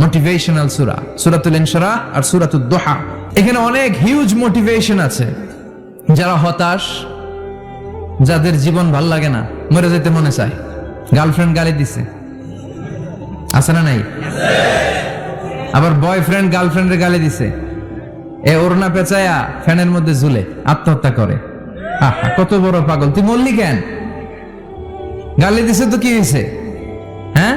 Motivational সুরা সুরাতুল ইনশরা আর সুরাতুল দোহা এখানে অনেক হিউজ মোটিভেশন আছে। যারা হতাশ যাদের জীবন ভালো লাগে না মরে যেতে মনে চায়। গার্লফ্রেন্ড গালি দিছে। আছে না নাই? আবার বয়ফ্রেন্ড গার্লফ্রেন্ডের গালি দিছে। এ ওড়না পেঁচায়া ফ্যানের মধ্যে ঝুলে আত্মহত্যা করে। আহা, কত বড় পাগল। তুই মরলি কেন? গালি দিছে তো কি হয়েছে হ্যাঁ?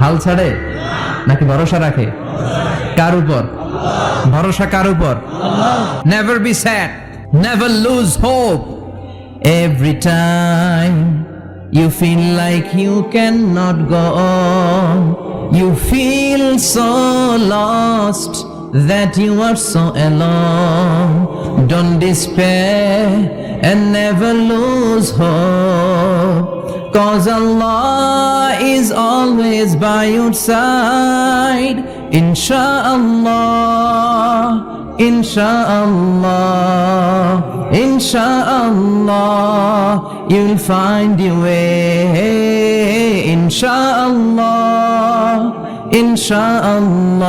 হাল ছাড়ে? নাকি ভরসা রাখে? কার উপর? ভরসা কার উপর? Never be sad never lose hope every time feel like you can not go on you feel so lost that you are so alone. Don't despair and never lose hope. Cause Allah is always by your side. Insha'Allah, Insha'Allah, Insha'Allah, you'll find your way. Insha'Allah, Insha'Allah,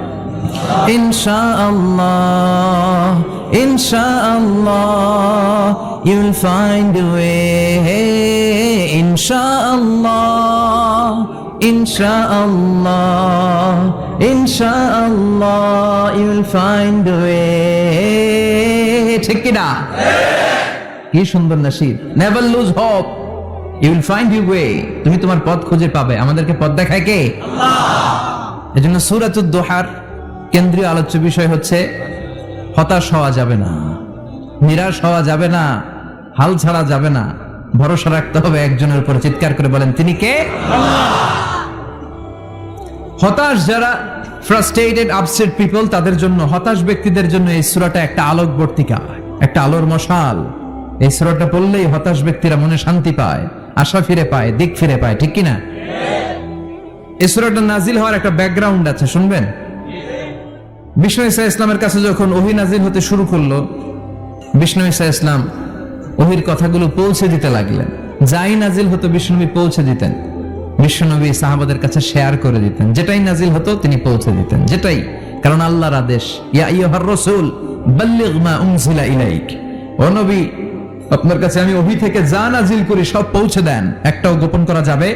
Inshallah, Inshallah, you'll find a way. Inshallah, Inshallah, Inshallah, you'll find a way. ঠিক কিনা কি সুন্দর নসিব never lose hope you will find you way তুমি তোমার পথ খুঁজে পাবে আমাদেরকে পথ দেখায় কে এজন্য সুরাতুদ দোহার কেন্দ্রীয় আলোচ্য বিষয় হচ্ছে, হতাশ হওয়া যাবে না, নিরাশ হওয়া যাবে না, হাল ছাড়া যাবে না। ভরসা রাখতে হবে একজনের উপর, চিৎকার করে বলেন, তিনি কে? হতাশ যারা ফ্রাস্ট্রেটেড আপসেট পিপল তাদের জন্য, হতাশ ব্যক্তিদের জন্য এই সুরাটা একটা আলোকবর্তিকা একটা আলোর মশাল। এই সুরাটা পড়লেই হতাশ ব্যক্তিরা মনে শান্তি পায়, আশা ফিরে পায়, দিক ফিরে পায়, ঠিক কিনা? এই সুরাটা নাজিল হওয়ার একটা ব্যাকগ্রাউন্ড আছে, শুনবেন? বিষ্ণু ইসা ইসলামের কাছে যখন ওহি নাজিল হতে শুরু করল, বিষ্ণু ইসা ইসলাম ওহির কথাগুলো পৌঁছে দিতে লাগলেন। যাই নাজিল হতো বিষ্ণুনবী পৌঁছে দিতেন। বিশ্বনবী সাহাবাদের কাছে শেয়ার করে দিতেন। যেটাই নাজিল হতো, তিনি পৌঁছে দিতেন। যেটাই। কারণ আল্লাহর আদেশ আপনার কাছে আমি ওহি থেকে যা নাজিল করি সব পৌঁছে দেন। একটাও গোপন করা যাবে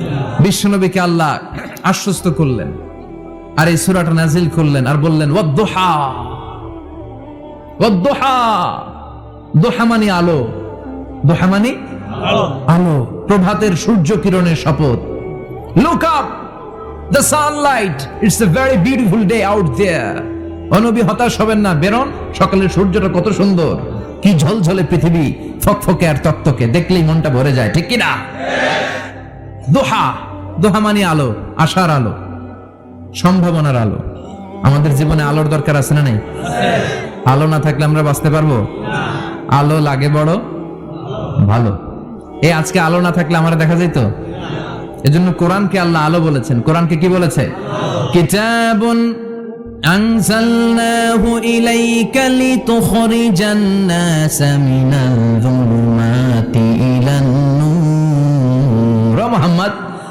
বিশ্বনবীকে আল্লাহ আশ্বস্ত করলেন। আর এই সূরাটা নাজিল করলেন আর বললেন ওয়াদ্দুহা। ওয়াদ্দুহা। দোহা মানে আলো। দোহা মানে আলো। প্রভাতের সূর্য কিরণের শপথ। Look up the sunlight it's a very beautiful day out there অনবী হতাশ হবেন না বেরন। সকালের সূর্যটা কত সুন্দর। কি ঝলঝলে পৃথিবী। ফকফকে আর তক্তকে। দেখলেই মনটা ভরে যায়। ঠিক কিনা দোহা। দোহা মানে আলো আশার আলো সম্ভাবনার আলো আমাদের জীবনে আলোর দরকার আছে না নেই আলো না থাকলে আমরা বাঁচতে পারবো আলো লাগে বড় ভালো এই আজকে আলো না থাকলে আমার দেখা যেত এজন্য কোরআনকে আল্লাহ আলো বলেছেন কোরআনকে কি বলেছে কিতাবুন أنزلناه إليك لتخرج الناس من الظلمات إلى النور Oh Muhammad,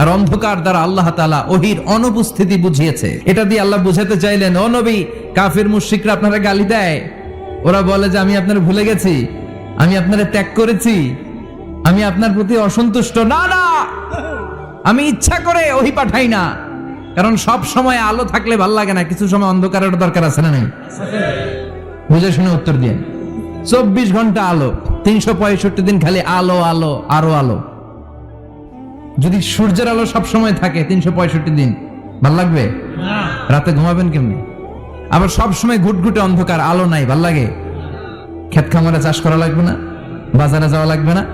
আর অন্ধকার দ্বারা আল্লাহ তালা ওহির অনুপস্থিতি বুঝিয়েছে। এটা দিয়ে আল্লাহ বুঝাতে চাইলেন, ও নবী, কাফির মুশ্রিকরা আপনারা গালি দেয়। ওরা বলে যে, আমি আপনার ভুলে গেছি, আমি আপনারা ত্যাগ করেছি, আমি আপনার প্রতি অসন্তুষ্ট। না না, আমি ইচ্ছা করে ওহি পাঠাই না। কারণ সব সময় আলো থাকলে ভালো লাগে না, কিছু সময় অন্ধকারের দরকার আছে না নাই? বুঝে শুনে উত্তর দিয়ে চব্বিশ ঘণ্টা আলো, তিনশো পঁয়ষট্টি দিন খালি আলো আলো, আরও আলো। যদি সূর্যের আলো সব সময় থাকে তিনশো পঁয়ষট্টি দিন ভালো লাগবে? রাতে ঘুমাবেন কেমনি? আবার সব সময় ঘুটঘুটে অন্ধকার আলো নাই ভালো লাগে? ক্ষেত খামারে চাষ করা লাগবে না? বাজারে যাওয়া লাগবে না?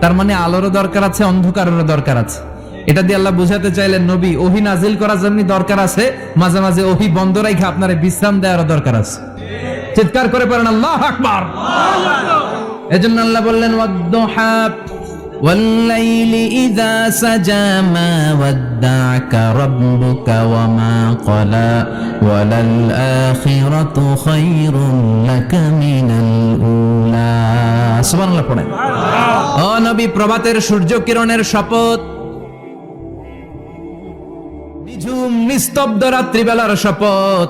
তার মানে আলোরও দরকার আছে অন্ধকারেরও দরকার আছে। এটা দিয়ে আল্লাহ বুঝাতে চাইলেন নবী ওহি নাজিল করার জন্য দরকার আছে মাঝে মাঝে ওহি বন্ধ রাখে আপনার বিশ্রাম দেওয়ারও দরকার আছে। চিৎকার করে পারেন আল্লাহ আকবার। এজন্য আল্লাহ বললেন ওয়াদ্দুহা والليل إذا سجى ما ودعك ربك وما قلى وللآخرة خير لك من الأولى سبحان الله পড়েন ও নবী প্রভাতের সূর্য কিরণের শপথ নিঝুম নিস্তব্ধ রাত্রিবেলার শপথ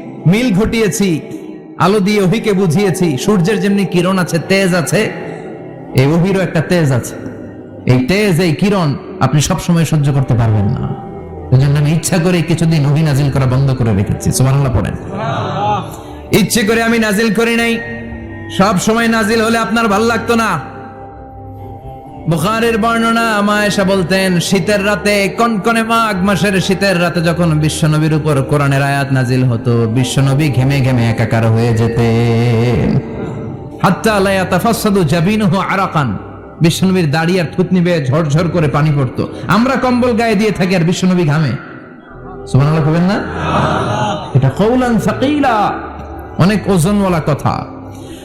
মিল ঘটিয়েছি, আলো দিয়ে ওহিকে বুঝিয়েছি, সূর্যের যেমনি কিরণ আছে, তেজ আছে, এই ওহিরও একটা তেজ আছে। এই তেজ, এই কিরণ আপনি সব সময় সহ্য করতে পারবেন না। এজন্য আমি ইচ্ছা করে কিছুদিন ওহি নাজিল করা বন্ধ করে রেখেছি। পড়েন। ইচ্ছে করে আমি নাজিল করি নাই। সব সময় নাজিল হলে আপনার ভালো লাগতো না। বুখারের বর্ণনা মায়েশা বলতেন, শীতের রাতে, কনকনে মাঘ মাসের শীতের রাতে যখন বিশ্বনবীর উপর কোরআনের আয়াত নাজিল হতো, বিশ্বনবী ঘেমে ঘেমে একাকার হয়ে যেতেন। হাত্তা লা ইয়াতাফাসসাদু জাবিনুহু আরাকান। বিশ্বনবীর দাড়ি আর থুতনি বেয়ে ঝরঝর করে পানি পড়তো। আমরা কম্বল গায়ে দিয়ে থাকি আর বিশ্বনবী ঘামে। সুবহানাল্লাহ কবেন না? এটা কৌলান সাকিলা। অনেক ওজনওয়ালা কথা।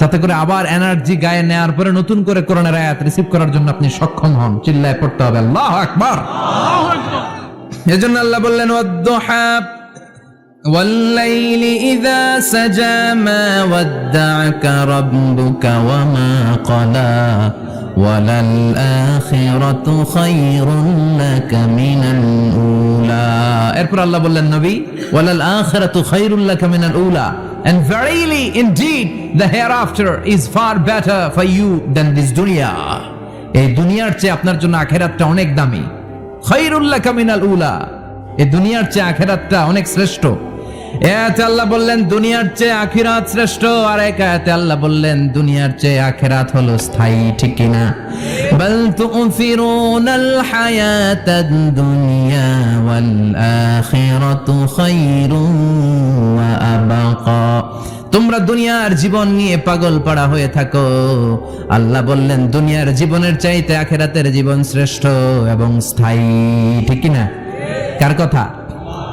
যাতে করে আবার এনার্জি গায়ে নেয়ার পরে নতুন করে করোনার আয়াত রিসিভ করার জন্য আপনি সক্ষম হন চিল্লায় পড়তে হবে আল্লাহ আকবার এজন্য আল্লাহ বললেন ওয়াদ্দুহা والليل إذا سجى ما ودعك ربك وما قلى এরপর আল্লাহ বললেন, নবী ওয়ালাল আখিরাতু খায়রুল্লাকা মিনাল উলা and verily, indeed, the hereafter is far better for you than this dunya. এই দুনিয়ার চেয়ে আপনার জন্য আখেরাতটা অনেক দামি। খায়রুল্লাকা মিনাল উলা. এই দুনিয়ার চেয়ে আখেরাতটা অনেক শ্রেষ্ঠ। এতে আল্লাহ বললেন, দুনিয়ার চেয়ে আখিরাত শ্রেষ্ঠ। আর এক আয়াতে আল্লাহ বললেন, দুনিয়ার চেয়ে আখিরাত হলো স্থায়ী, ঠিক কিনা বল তুফিরুনাল হায়াতাদ দুনিয়া ওয়াল আখিরাতু খায়রুন ওয়া আবাকা। তোমরা দুনিয়ার জীবন নিয়ে পাগল পাড়া হয়ে থাকো। আল্লাহ বললেন, দুনিয়ার জীবনের চাইতে আখেরাতের জীবন শ্রেষ্ঠ এবং স্থায়ী, ঠিক কিনা কার কথা?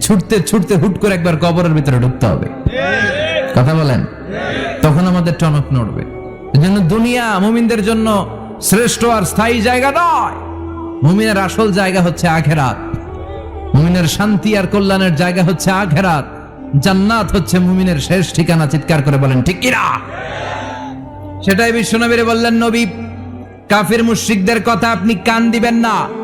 ছুটতে ছুটতে হুট করে একবার কবরের ভিতরে ঢুকতে হবে। কথা বলেন? তখন আমাদের টনক নড়বে। এজন্য দুনিয়া মুমিনদের জন্য শ্রেষ্ঠ আর স্থায়ী জায়গা নয়। মুমিনের আসল জায়গা হচ্ছে আখেরাত। মুমিনের শান্তি আর কল্যাণের জায়গা হচ্ছে আখেরাত। জান্নাত হচ্ছে মুমিনের শেষ ঠিকানা, চিৎকার করে বলেন, ঠিক কিনা? সেটাই বিশ্বনবীর বললেন, নবী, কাফির মুশরিকদের কথা আপনি কান দিবেন না।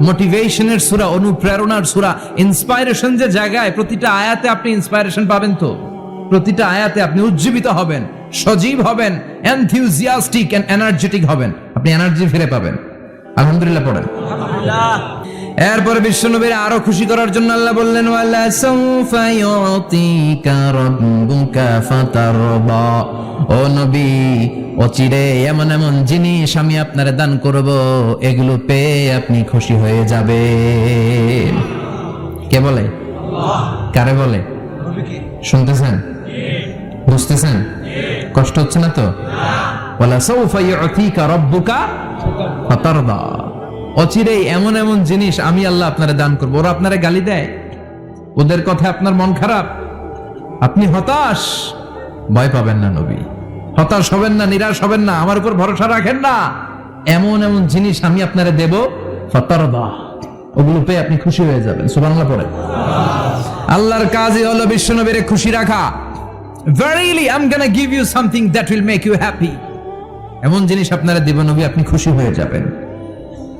মোটিভেশনের সুরা, অনুপ্রেরণার সুরা ইন্সপায়ারেশন যে জায়গায় প্রতিটা আয়াতে আপনি ইন্সপায়ারেশন পাবেন তো? প্রতিটা আয়াতে আপনি উজ্জীবিত হবেন, সজীব হবেন এনথিউজিয়াস্টিক এন্ড এনার্জেটিক হবেন। আপনি এনার্জি ফিরে পাবেন। আলহামদুলিল্লাহ পড়েন। এরপরে বিশ্বনবীর আরও খুশি করার জন্য আল্লাহ বললেন, ওয়ালা সাউফা ইউতিকা রাব্বুকা ফাতারবা। ও নবী অচিরে এমন এমন জিনিস আমি আপনারে দান করব, এগুলো পেয়ে আপনি খুশি হয়ে যাবেন। কে বলে? কারে বলে? শুনতেছেন? বুঝতেছেন? কষ্ট হচ্ছে না তো? ওয়ালা সাউফা ইউতিকা রাব্বুকা ফাতারবা। অচিরেই এমন এমন জিনিস আমি আল্লাহ আপনারা দান করব। ওরা আপনারা গালি দেয়। ওদের কথা আপনার মন খারাপ। আপনি হতাশ? ভয় পাবেন না নবী। হতাশ হবেন না, নিরাশ হবেন না। আমার উপর ভরসা রাখেন না। এমন এমন জিনিস আমি আপনারা দেব। ফতরদা। ওগুলো পেয়ে আপনি খুশি হয়ে যাবেন। সুবহানাল্লাহ পরে আল্লাহর কাজই হলো বিশ্বনবীরে খুশি রাখা। Verily I'm gonna give you something that will make you happy এমন জিনিস আপনারা দিব নবী, আপনি খুশি হয়ে যাবেন।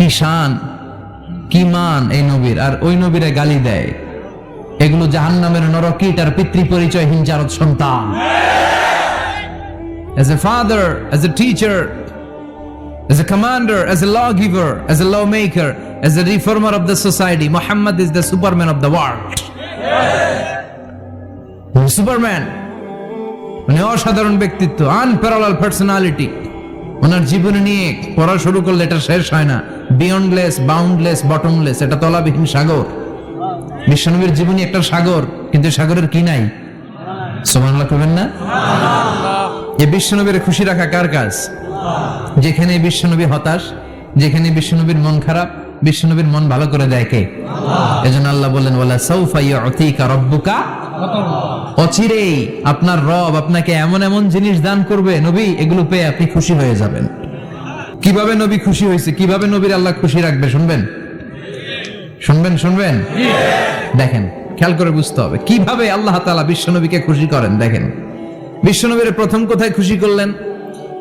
কি শান কি মান এই নবীর আর ওই নবীরে গালি দেয় এগুলো জাহান নামের নরকিট আর পিতৃ পরিচয় হিংচারত সন্তান As a father, as a teacher, as a commander, as a lawgiver, as a lawmaker, as a reformer of the society muhammad is the superman of the world superman মানে অসাধারণ ব্যক্তিত্ব আনপ্যারালাল পার্সোনালিটি ওনার জীবনী নিয়ে পড়া শুরু করলে এটা শেষ হয় না। বিয়ন্ডলেস বাউন্ডলেস বটমলেস এটা তলাবিহীন সাগর। বিশ্বনবীর জীবনী একটা সাগর, কিন্তু সাগরের কি নাই? সুবহানাল্লাহ করবেন না? এই বিশ্বনবীর খুশি রাখা কার কাজ? যেখানে বিশ্বনবী হতাশ, যেখানে বিশ্বনবীর মন খারাপ, বিশ্বনবীর মন ভালো করে দেয় কে? এজন্য আল্লাহ বলেন ওয়ালা সাউফা ইউতিকা রাব্বুকা অচিরেই আপনার রব আপনাকে এমন এমন জিনিস দান করবে, নবী, এগুলো পেয়ে আপনি খুশি হয়ে যাবেন। কীভাবে নবী খুশি হয়েছে? কীভাবে নবীর আল্লাহ খুশি রাখবে? শুনবেন? শুনবেন? শুনবেন? দেখেন, খেয়াল করে বুঝতে হবে। কীভাবে আল্লাহ তাআলা বিশ্বনবীকে খুশি করেন? দেখেন বিশ্বনবীর প্রথম কোথায় খুশি করলেন?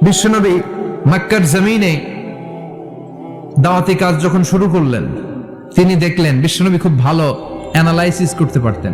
বিশ্বনবী মক্কার জমিনে দাওয়াতি কাজ যখন শুরু করলেন, তিনি দেখলেন বিশ্বনবী খুব ভালো অ্যানালাইসিস করতে পারতেন।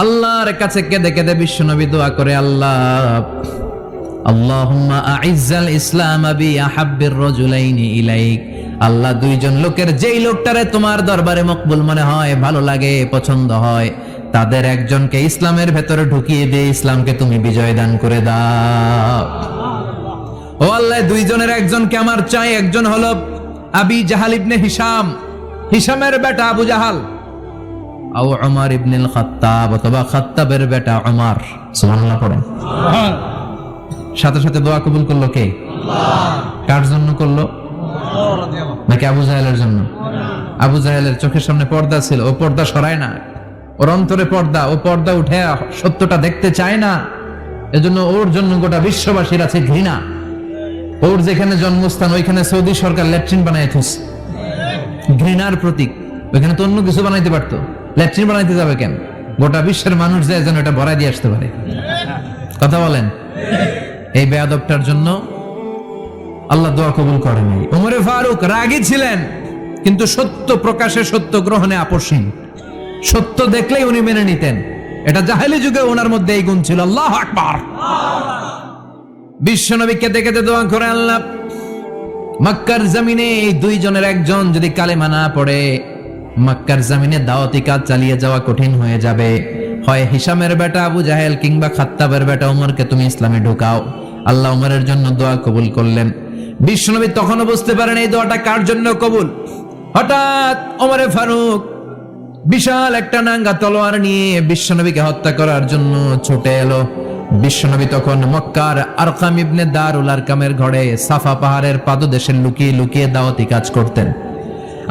আল্লাহর কাছে কেঁদে কেঁদে বিশ্বনবী দোয়া করে, আল্লাহ, আল্লাহুম্মা ইসলাম বি আহাব্বির আল্লাহ দুইজন লোকের যেই লোকটারে তোমার দরবারে মকবুল মনে হয়, ভালো লাগে, পছন্দ হয়, তাদের একজনকে ইসলামের ভেতরে ঢুকিয়ে দিয়ে ইসলামকে তুমি বিজয় দান করে দাও। ও আল্লাহ, দুইজনের একজনকে আমার চাই, একজন হলো আবি জাহাল ইবনে হিসাম হিসামের বেটা আবু জাহাল। আও উমর ইবনুল খাত্তাব অথবা খাত্তাবের বেটা উমর। সুবহানাল্লাহ পড়েন। সাথে সাথে দোয়া কবুল করল কে? কার জন্য করল? নাকি আবু জাহেলের জন্য? আবু জাহেলের চোখের সামনে পর্দা ছিল ও পর্দা সরায় না। ওর অন্তরে পর্দা ও পর্দা উঠে সত্যটা দেখতে চায় না। এজন্য ওর জন্য গোটা বিশ্ববাসীর আছে ঘৃণা। ওর যেখানে জন্মস্থান ওইখানে সৌদি সরকার ল্যাট্রিন বানায় ঘৃণার প্রতীক। ওইখানে তো অন্য কিছু বানাইতে পারতো। ল্যাট্রিন বানাইতে যাবে কেন? গোটা বিশ্বের মানুষ যায় যেন এটা ভরাই দিয়ে আসতে পারে। কথা বলেন? এই বেয়াদবটার জন্য আল্লাহ দোয়া কবুল করেনি উমরে ফারুক রাগী ছিলেন, কিন্তু সত্য প্রকাশে, সত্য গ্রহণে আপসীন সত্য দেখলেই উনি মেনে নিতেন। এটা জাহেলি যুগে ওনার মধ্যে এই গুণ ছিল। আল্লাহ আকবার। বিশ্বনবীকে দেখে দোয়া করে আল্লাহ, মক্কার জমিনে এই দুইজনের একজন যদি কালেমা না পড়ে মক্কার জমিনে দাওয়াতি কাজ চালিয়ে যাওয়া কঠিন হয়ে যাবে। হয় হিসামের বেটা আবু জাহেল কিংবা খাত্তাবের বেটা উমরকে তুমি ইসলামে ঢুকাও। আল্লাহ উমরের জন্য দোয়া কবুল করলেন। বিশ্বনবী তখনও বুঝতে পারেন এই দোয়াটা কার জন্য কবুল? হঠাৎ ওমরে ফারুক বিশাল একটা নাঙ্গা তলোয়ার নিয়ে বিশ্বনবীকে হত্যা করার জন্য ছুটে এলো। বিশ্বনবী তখন মক্কার আরকাম ইবনে দারুল আরকামের ঘরে সাফা পাহাড়ের পাদদেশে লুকিয়ে লুকিয়ে দাওয়াতি কাজ করতেন।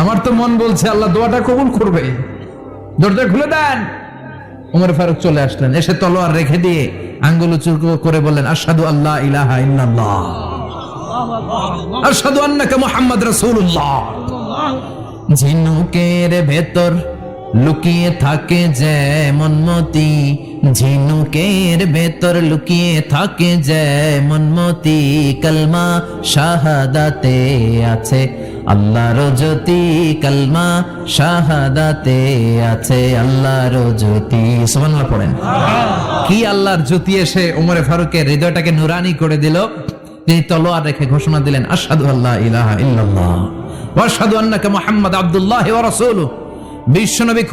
আমার তো মন বলছে, আল্লাহ দোয়াটা কবুল করবে। দরজা খুলে দেন। উমর ফারুক চলে আসলেন। এসে তলোয়ার রেখে দিয়ে আঙ্গুল উঁচু করে বললেন আসাদু আল্লাহ ইলাহা ইল্লাল্লাহ। আশহাদু আন্নাকা মুহাম্মদ রাসূলুল্লাহ। ঝিনুকের ভেতর লুকিয়ে থাকে যেমন মতি ঝিনুকের ভেতর লুকিয়ে থাকে যেমন মতি কলমা শাহাদাতে আছে। আল্লাহর জ্যোতি কলমা শাহাদাতে আছে, আল্লাহর জ্যোতি। সুবহানাল্লাহ পড়েন। কি আল্লাহর জ্যোতি এসে উমরে ফারুকের হৃদয়টাকে নুরানি করে দিল? তিনি তলোয়ার রেখে ঘোষণা দিলেন, আশহাদু আল্লাহ ইলাহা ইল্লাল্লাহ ওয়াশহাদু আন্নাকা মুহাম্মাদ আব্দুল্লাহ ওয়া রাসূলুহু। বিশ্বনবী